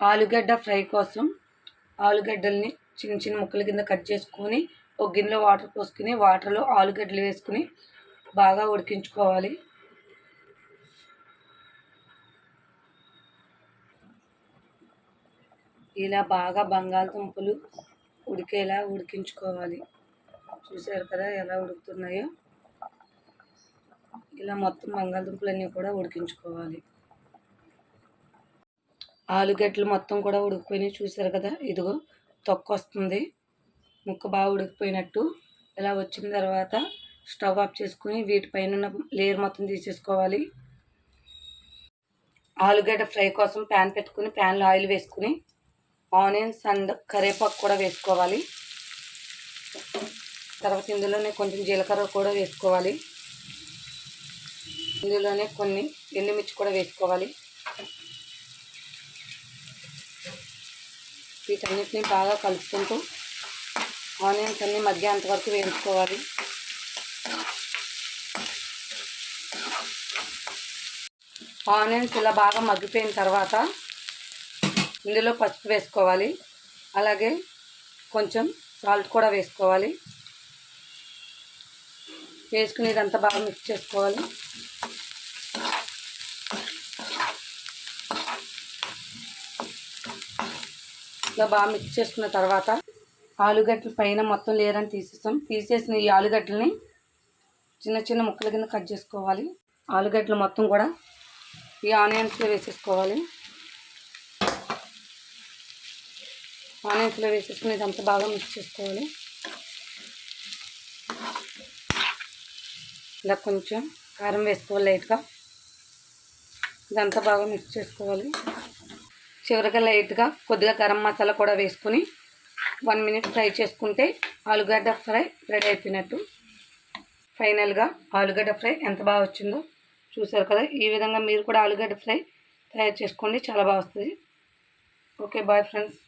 ఆలుగడ్డ ఫ్రై కోసం ఆలుగడ్డల్ని చిన్న చిన్న ముక్కల కింద కట్ చేసుకొని ఒక గిన్నెలో వాటర్ పోసుకుని వాటర్లో ఆలుగడ్డలు వేసుకుని బాగా ఉడికించుకోవాలి. ఇలా బాగా బంగాళదుంపలు ఉడికేలా ఉడికించుకోవాలి. చూసారు కదా ఎలా ఉడుకుతున్నాయో? ఇలా మొత్తం బంగాళదుంపలన్నీ కూడా ఉడికించుకోవాలి. ఆలుగడ్డలు మొత్తం కూడా ఉడికిపోయినాయి. చూసారు కదా? ఇదిగో తొక్క వస్తుంది. ముక్క బాగా ఉడికిపోయినట్టు ఇలా వచ్చిన తర్వాత స్టవ్ ఆఫ్ చేసుకుని వీటిపైన ఉన్న లేయర్ మొత్తం తీసేసుకోవాలి. ఆలుగడ్డ ఫ్రై కోసం ప్యాన్ పెట్టుకుని ప్యాన్లో ఆయిల్ వేసుకుని ఆనియన్స్ అండ్ కరివేపాకు కూడా వేసుకోవాలి. తర్వాత ఇందులోనే కొంచెం జీలకర్ర కూడా వేసుకోవాలి. ఇందులోనే కొన్ని ఎండుమిర్చి కూడా వేసుకోవాలి. వీటన్నిటిని బాగా కలుపుకుంటూ ఆనియన్స్ అన్ని మధ్యాహ్నం వరకు వేయించుకోవాలి. ఆనియన్స్ ఇలా బాగా మగ్గిపోయిన తర్వాత ఇందులో పసుపు వేసుకోవాలి. అలాగే కొంచెం సాల్ట్ కూడా వేసుకోవాలి. వేసుకుని ఇదంతా బాగా మిక్స్ చేసుకోవాలి. ఇలా బాగా మిక్స్ చేసుకున్న తర్వాత ఆలుగడ్డలు పైన మొత్తం లేరని తీసేస్తాం. తీసేసిన ఈ ఆలుగడ్డలని చిన్న చిన్న ముక్కల కింద కట్ చేసుకోవాలి. ఆలుగడ్డలు మొత్తం కూడా ఈ ఆనియన్స్లో వేసేసుకోవాలి. ఆనియన్స్లో వేసేసుకుని ఇదంతా బాగా మిక్స్ చేసుకోవాలి. ఇలా కొంచెం కారం వేసుకోవాలి లైట్గా ఇదంతా బాగా మిక్స్ చేసుకోవాలి. చివరిగా లైట్గా కొద్దిగా గరం మసాలా కూడా వేసుకుని వన్ మినిట్ ఫ్రై చేసుకుంటే ఆలుగడ్డ ఫ్రై రెడీ అయిపోయినట్టు. ఫైనల్గా ఆలుగడ్డ ఫ్రై ఎంత బాగా వచ్చిందో చూసారు కదా? ఈ విధంగా మీరు కూడా ఆలుగడ్డ ఫ్రై తయారు చేసుకోండి చాలా బాగా వస్తుంది. Okay bye friends.